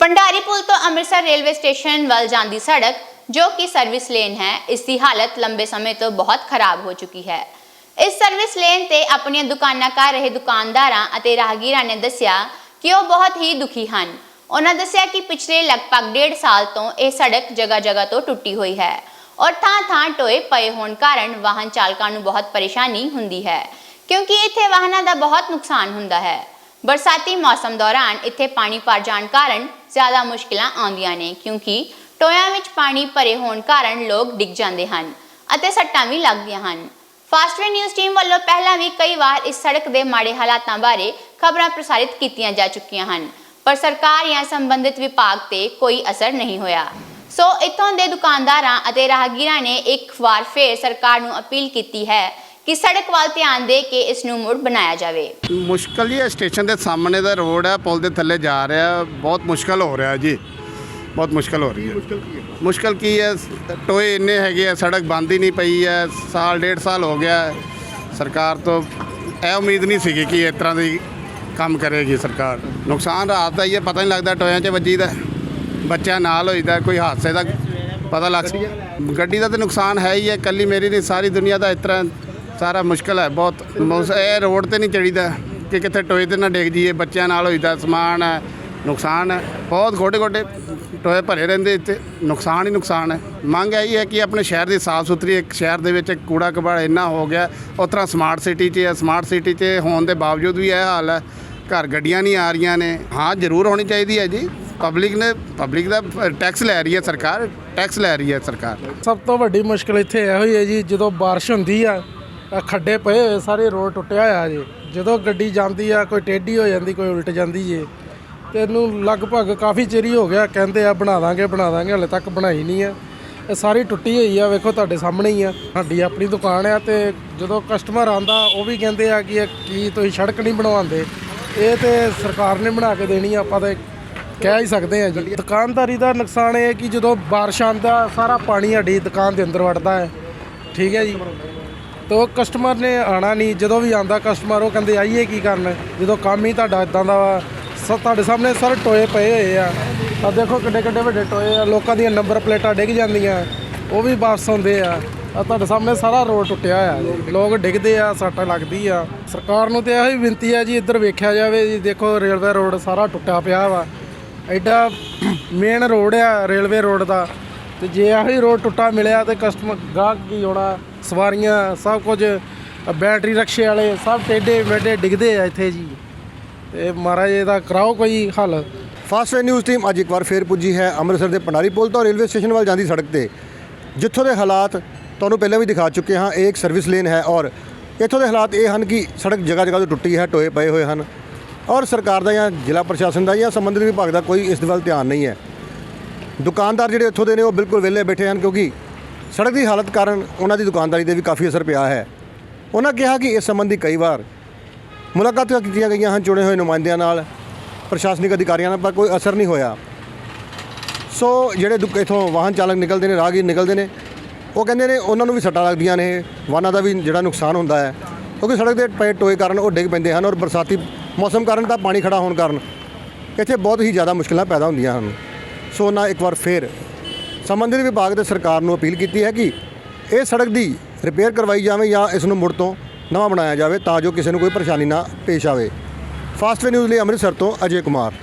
ਪੰਡਾਰੀ ਪੁਲ ਤੋਂ Amritsar railway station ਵੱਲ ਜਾਂਦੀ ਸੜਕ, ਜੋ ਕਿ ਸਰਵਿਸ ਲੇਨ ਹੈ, ਇਸ ਦੀ ਹਾਲਤ ਲੰਬੇ ਸਮੇਂ ਤੋਂ ਬਹੁਤ ਖਰਾਬ ਹੋ ਚੁੱਕੀ ਹੈ। ਇਸ ਸਰਵਿਸ ਲੇਨ ਤੇ ਆਪਣੀਆਂ ਦੁਕਾਨਾਂ ਕਰ ਰਹੇ ਦੁਕਾਨਦਾਰਾਂ ਅਤੇ ਰਾਹਗੀਰਾਂ ਨੇ ਦੱਸਿਆ ਕਿ ਉਹ ਬਹੁਤ ਹੀ ਦੁਖੀ ਹਨ। ਉਹਨਾਂ ਦੱਸਿਆ ਕਿ ਪਿਛਲੇ ਲਗਭਗ ਡੇਢ ਸਾਲ ਤੋਂ ਇਹ ਸੜਕ ਜਗ੍ਹਾ ਜਗ੍ਹਾ ਤੋਂ ਟੁੱਟੀ ਹੋਈ ਹੈ ਔਰ ਥਾਂ ਥਾਂ ਟੋਏ ਪਏ ਹੋਣ ਕਾਰਨ ਵਾਹਨ ਚਾਲਕਾਂ ਨੂੰ ਬਹੁਤ ਪਰੇਸ਼ਾਨੀ ਹੁੰਦੀ ਹੈ, ਕਿਉਂਕਿ ਇੱਥੇ ਵਾਹਨਾਂ ਦਾ ਬਹੁਤ ਨੁਕਸਾਨ ਹੁੰਦਾ ਹੈ। ਬਰਸਾਤੀ ਮੌਸਮ ਦੌਰਾਨ ਇੱਥੇ ਪਾਣੀ ਭਰ ਜਾਣ ਕਾਰਨ ਜ਼ਿਆਦਾ ਮੁਸ਼ਕਿਲਾਂ ਆਉਂਦੀਆਂ ਨੇ, ਕਿਉਂਕਿ ਟੋਇਆਂ ਵਿੱਚ ਪਾਣੀ ਭਰੇ ਹੋਣ ਕਾਰਨ ਲੋਕ ਡਿੱਗ ਜਾਂਦੇ ਹਨ ਅਤੇ ਸੱਟਾਂ ਵੀ ਲੱਗਦੀਆਂ ਹਨ। ਫਾਸਟਵੇ ਨਿਊਜ਼ ਟੀਮ ਵੱਲੋਂ ਪਹਿਲਾਂ ਵੀ ਕਈ ਵਾਰ ਇਸ ਸੜਕ ਦੇ ਮਾੜੇ ਹਾਲਾਤਾਂ ਬਾਰੇ ਖਬਰਾਂ ਪ੍ਰਸਾਰਿਤ ਕੀਤੀਆਂ ਜਾ ਚੁੱਕੀਆਂ ਹਨ, ਪਰ ਸਰਕਾਰ ਜਾਂ ਸੰਬੰਧਿਤ ਵਿਭਾਗ ਤੇ ਕੋਈ ਅਸਰ ਨਹੀਂ ਹੋਇਆ। ਸੋ ਇੱਥੋਂ ਦੇ ਦੁਕਾਨਦਾਰਾਂ ਅਤੇ ਰਾਹਗੀਰਾਂ ਨੇ ਇੱਕ ਵਾਰ ਫੇਰ ਸਰਕਾਰ ਨੂੰ ਅਪੀਲ ਕੀਤੀ ਹੈ ਕਿ ਸੜਕ ਵੱਲ ਧਿਆਨ ਦੇ ਕੇ ਇਸ ਨੂੰ ਮੁੜ ਬਣਾਇਆ ਜਾਵੇ। ਮੁਸ਼ਕਲ ਹੀ ਹੈ ਸਟੇਸ਼ਨ ਦੇ ਸਾਹਮਣੇ ਦਾ ਰੋਡ ਹੈ ਪੁਲ ਦੇ ਥੱਲੇ ਜਾ ਰਿਹਾ ਬਹੁਤ ਮੁਸ਼ਕਲ ਹੋ ਰਿਹਾ ਜੀ। ਬਹੁਤ ਮੁਸ਼ਕਲ ਹੋ ਰਹੀ ਹੈ। ਮੁਸ਼ਕਲ ਕੀ ਹੈ? ਮੁਸ਼ਕਲ ਕੀ ਹੈ ਟੋਏ ਇੰਨੇ ਹੈਗੇ ਆ ਸੜਕ ਬੰਦ ਹੀ ਨਹੀਂ ਪਈ ਹੈ ਸਾਲ ਡੇਢ ਸਾਲ ਹੋ ਗਿਆ। ਹੈ। ਸਰਕਾਰ ਤੋਂ ਇਹ ਉਮੀਦ ਨਹੀਂ ਸੀਗੀ ਕਿ ਇਸ ਤਰ੍ਹਾਂ ਦੀ ਕੰਮ ਕਰੇਗੀ ਸਰਕਾਰ। ਨੁਕਸਾਨ ਰਾਤ ਦਾ ਹੀ ਹੈ ਪਤਾ ਨਹੀਂ ਲੱਗਦਾ ਟੋਇਆਂ 'ਚ ਵੱਜੀਦਾ ਬੱਚਿਆਂ ਨਾਲ ਹੋਈਦਾ ਕੋਈ ਹਾਦਸੇ ਦਾ ਪਤਾ ਲੱਗ ਗੱਡੀ ਦਾ ਤਾਂ ਨੁਕਸਾਨ ਹੈ ਹੀ ਹੈ ਕੱਲੀ ਮੇਰੀ ਨਹੀਂ ਸਾਰੀ ਦੁਨੀਆ ਦਾ ਇਸ ਤਰ੍ਹਾਂ ਸਾਰਾ ਮੁਸ਼ਕਲ ਹੈ, ਬਹੁਤ ਮੌਸ- ਇਹ ਰੋਡ ਤੇ ਨਹੀਂ ਚੜੀਦਾ, ਕਿ ਕਿੱਥੇ ਟੋਏ ਤੇ ਨਾ ਡਿੱਗ ਜਾਈਏ, ਬੱਚਿਆਂ ਨਾਲ ਹੋਈਦਾ ਸਮਾਨ ਹੈ, ਨੁਕਸਾਨ ਹੈ, ਬਹੁਤ ਗੋਡੇ ਗੋਡੇ ਟੋਏ ਭਰੇ ਰਹਿੰਦੇ ਇੱਥੇ, ਨੁਕਸਾਨ ਹੀ ਨੁਕਸਾਨ ਹੈ। ਮੰਗ ਇਹੀ ਹੈ ਕਿ ਆਪਣੇ ਸ਼ਹਿਰ ਦੀ ਸਾਫ਼ ਸੁਥਰੀ ਇੱਕ ਸ਼ਹਿਰ ਦੇ ਵਿੱਚ ਕੂੜਾ ਕਬਾੜ ਇੰਨਾ ਹੋ ਗਿਆ, ਉਸ ਤਰ੍ਹਾਂ ਸਮਾਰਟ ਸਿਟੀ 'ਚ ਹੈ ਸਮਾਰਟ ਸਿਟੀ 'ਚ ਹੋਣ ਦੇ ਬਾਵਜੂਦ ਵੀ ਇਹ ਹਾਲ ਹੈ, ਘਰ ਗੱਡੀਆਂ ਨਹੀਂ ਆ ਰਹੀਆਂ ਨੇ। ਹਾਂ, ਜ਼ਰੂਰ ਹੋਣੀ ਚਾਹੀਦੀ ਹੈ ਜੀ ਪਬਲਿਕ ਨੇ ਪਬਲਿਕ ਦਾ ਟੈਕਸ ਲੈ ਰਹੀ ਹੈ ਸਰਕਾਰ ਟੈਕਸ ਲੈ ਰਹੀ ਹੈ ਸਰਕਾਰ। ਸਭ ਤੋਂ ਵੱਡੀ ਮੁਸ਼ਕਲ ਇੱਥੇ ਇਹੋ ਹੀ ਹੈ ਜੀ, ਜਦੋਂ ਬਾਰਿਸ਼ ਹੁੰਦੀ ਆ ਆਹ ਖੱਡੇ ਪਏ ਹੋਏ, ਸਾਰੇ ਰੋਡ ਟੁੱਟਿਆ ਹੋਇਆ ਜੀ। ਜਦੋਂ ਗੱਡੀ ਜਾਂਦੀ ਆ, ਕੋਈ ਟੇਢੀ ਹੋ ਜਾਂਦੀ, ਕੋਈ ਉਲਟ ਜਾਂਦੀ ਜੇ। ਤੇ ਇਹਨੂੰ ਲਗਭਗ ਕਾਫੀ ਚਿਰ ਹੀ ਹੋ ਗਿਆ, ਕਹਿੰਦੇ ਆ ਬਣਾ ਦਾਂਗੇ ਬਣਾ ਦਾਂਗੇ, ਹਲੇ ਤੱਕ ਬਣਾਈ ਨਹੀਂ ਆ। ਇਹ ਸਾਰੀ ਟੁੱਟੀ ਹੋਈ ਆ, ਵੇਖੋ ਤੁਹਾਡੇ ਸਾਹਮਣੇ ਹੀ ਆ। ਸਾਡੀ ਆਪਣੀ ਦੁਕਾਨ ਆ ਤੇ ਜਦੋਂ ਕਸਟਮਰ ਆਂਦਾ ਉਹ ਵੀ ਕਹਿੰਦੇ ਆ ਕਿ ਇਹ ਕੀ ਤੁਸੀਂ ਸੜਕ ਨਹੀਂ ਬਣਵਾਉਂਦੇ। ਇਹ ਤੇ ਸਰਕਾਰ ਨੇ ਬਣਾ ਕੇ ਦੇਣੀ ਆ, ਆਪਾਂ ਤਾਂ ਕਹਿ ਹੀ ਸਕਦੇ ਆ ਜੀ। ਦੁਕਾਨਦਾਰੀ ਦਾ ਨੁਕਸਾਨ ਇਹ ਹੈ ਕਿ ਜਦੋਂ ਬਾਰਿਸ਼ ਆਂਦਾ ਸਾਰਾ ਪਾਣੀ ਸਾਡੀ ਦੁਕਾਨ ਦੇ ਅੰਦਰ ਵੜਦਾ ਹੈ। ਠੀਕ ਹੈ ਜੀ। ਤੋ ਕਸਟਮਰ ਨੇ ਆਣਾ ਨਹੀਂ, ਜਦੋਂ ਵੀ ਆਂਦਾ ਕਸਟਮਰ ਉਹ ਕਹਿੰਦੇ, ਆਈਏ ਕੀ ਕਰਨ? ਜਦੋਂ ਕੰਮ ਹੀ ਤੁਹਾਡਾ ਇਦਾਂ ਦਾ ਵਾ ਸਭ ਤੁਹਾਡੇ ਸਾਹਮਣੇ ਸਰ ਟੋਏ ਪਏ ਹੋਏ ਆ। ਆ ਦੇਖੋ ਕਿੱਡੇ ਕਿੱਡੇ ਵੱਡੇ ਟੋਏ ਆ, ਲੋਕਾਂ ਦੀਆਂ ਨੰਬਰ ਪਲੇਟਾਂ ਡਿੱਗ ਜਾਂਦੀਆਂ, ਉਹ ਵੀ ਵਾਪਸ ਆਉਂਦੇ ਆ। ਆ ਤੁਹਾਡੇ ਸਾਹਮਣੇ ਸਾਰਾ ਰੋਡ ਟੁੱਟਿਆ ਹੋਇਆ ਲੋਕ ਡਿੱਗਦੇ ਆ, ਸੱਟ ਲੱਗਦੀ ਆ। ਸਰਕਾਰ ਨੂੰ ਤੇ ਇਹੋ ਹੀ ਬੇਨਤੀ ਆ ਜੀ, ਇੱਧਰ ਵੇਖਿਆ ਜਾਵੇ ਜੀ, ਦੇਖੋ ਰੇਲਵੇ ਰੋਡ ਸਾਰਾ ਟੁੱਟਿਆ ਪਿਆ ਵਾ। ਐਡਾ ਮੇਨ ਰੋਡ ਆ ਰੇਲਵੇ ਰੋਡ ਦਾ। ਤੇ ਜੇ ਇਹੋ ਹੀ ਰੋਡ ਟੁੱਟਾ ਮਿਲਿਆ ਤੇ ਕਸਟਮਰ ਗਾਹਕ ਕੀ ਹੋਣਾ? ਸਵਾਰੀਆਂ, ਸਭ ਕੁਝ ਬੈਟਰੀ ਰਕਸ਼ੇ ਵਾਲੇ, ਸਭ ਟੇਡੇ ਮੇਡੇ ਡਿੱਗਦੇ ਆ ਇੱਥੇ ਜੀ। ਤੇ ਮਹਾਰਾਜ, ਇਹਦਾ ਕਰਾਓ ਕੋਈ ਹੱਲ। ਫਾਸਟਵੇ ਨਿਊਜ਼ ਟੀਮ ਅੱਜ ਇੱਕ ਵਾਰ ਫੇਰ ਪੁੱਜੀ ਹੈ ਅੰਮ੍ਰਿਤਸਰ ਦੇ ਪੰਡਾਰੀ ਪੁਲ ਤੋਂ ਰੇਲਵੇ ਸਟੇਸ਼ਨ ਵੱਲ ਜਾਂਦੀ ਸੜਕ ਤੇ। ਜਿੱਥੋਂ ਦੇ ਹਾਲਾਤ ਤੁਹਾਨੂੰ ਪਹਿਲਾਂ ਵੀ ਦਿਖਾ ਚੁੱਕੇ ਹਾਂ, ਇਹ ਇੱਕ ਸਰਵਿਸ ਲੇਨ ਹੈ ਔਰ ਇੱਥੋਂ ਦੇ ਹਾਲਾਤ ਇਹ ਹਨ ਕਿ ਸੜਕ ਜਗ੍ਹਾ ਜਗ੍ਹਾ ਤੋਂ ਟੁੱਟੀ ਹੈ, ਟੋਏ ਪਏ ਹੋਏ ਹਨ। ਔਰ ਸਰਕਾਰ ਦਾ ਜਾਂ ਜ਼ਿਲ੍ਹਾ ਪ੍ਰਸ਼ਾਸਨ ਦਾ ਜਾਂ ਸੰਬੰਧਿਤ ਵਿਭਾਗ ਦਾ ਕੋਈ ਇਸ ਦੇ ਵੱਲ ਧਿਆਨ ਨਹੀਂ ਹੈ। ਦੁਕਾਨਦਾਰ ਜਿਹੜੇ ਇੱਥੋਂ ਦੇ ਨੇ ਉਹ ਬਿਲਕੁਲ ਵਿਹਲੇ ਬੈਠੇ ਹਨ ਕਿਉਂਕਿ ਸੜਕ ਦੀ ਹਾਲਤ ਕਾਰਨ ਉਹਨਾਂ ਦੀ ਦੁਕਾਨਦਾਰੀ ਤੇ ਵੀ ਕਾਫੀ ਅਸਰ ਪਿਆ ਹੈ। ਉਹਨਾਂ ਕਿਹਾ ਕਿ ਇਸ ਸੰਬੰਧੀ ਕਈ ਵਾਰ ਮੁਲਾਕਾਤਾਂ ਕੀਤੀਆਂ ਗਈਆਂ ਹਨ ਚੁਣੇ ਹੋਏ ਨੁਮਾਇੰਦਿਆਂ ਨਾਲ, ਪ੍ਰਸ਼ਾਸਨਿਕ ਅਧਿਕਾਰੀਆਂ ਨਾਲ, ਪਰ ਕੋਈ ਅਸਰ ਨਹੀਂ ਹੋਇਆ। ਸੋ ਜਿਹੜੇ ਦੁੱਕ, ਇਥੋਂ ਵਾਹਨ ਚਾਲਕ ਨਿਕਲਦੇ ਨੇ, ਰਾਹਗੀਰ ਨਿਕਲਦੇ ਨੇ, ਉਹ ਕਹਿੰਦੇ ਨੇ ਉਹਨਾਂ ਨੂੰ ਵੀ ਸੱਟਾਂ ਲੱਗਦੀਆਂ ਨੇ, ਵਾਹਨਾਂ ਦਾ ਵੀ ਜਿਹੜਾ ਨੁਕਸਾਨ ਹੁੰਦਾ ਹੈ। ਕਿਉਂਕਿ ਸੜਕ ਦੇ ਪਏ ਟੋਏ ਕਾਰਨ ਉਹ ਡਿੱਗ ਪੈਂਦੇ ਹਨ ਔਰ ਬਰਸਾਤੀ ਮੌਸਮ ਕਾਰਨ ਤਾਂ ਪਾਣੀ ਖੜਾ ਹੋਣ ਕਾਰਨ ਇੱਥੇ ਬਹੁਤ ਹੀ ਜ਼ਿਆਦਾ ਮੁਸ਼ਕਲਾਂ ਪੈਦਾ ਹੁੰਦੀਆਂ ਹਨ। ਸੋ ਉਹਨਾਂ ਇੱਕ ਵਾਰ ਫੇਰ। ਸੰਬੰਧਿਤ ਵਿਭਾਗ ਤੇ ਸਰਕਾਰ ਨੂੰ ਅਪੀਲ ਕੀਤੀ ਹੈ ਕਿ ਇਹ ਸੜਕ ਦੀ ਰਿਪੇਅਰ ਕਰਵਾਈ ਜਾਵੇ ਜਾਂ ਇਸ ਨੂੰ ਮੁੜ ਤੋਂ ਨਵਾਂ ਬਣਾਇਆ ਜਾਵੇ ਤਾਂ ਜੋ ਕਿਸੇ ਨੂੰ ਕੋਈ ਪਰੇਸ਼ਾਨੀ ਨਾ ਪੇਸ਼ ਆਵੇ। ਫਾਸਟਵੇ ਨਿਊਜ਼ ਲਈ ਅੰਮ੍ਰਿਤਸਰ ਤੋਂ ਅਜੇ ਕੁਮਾਰ।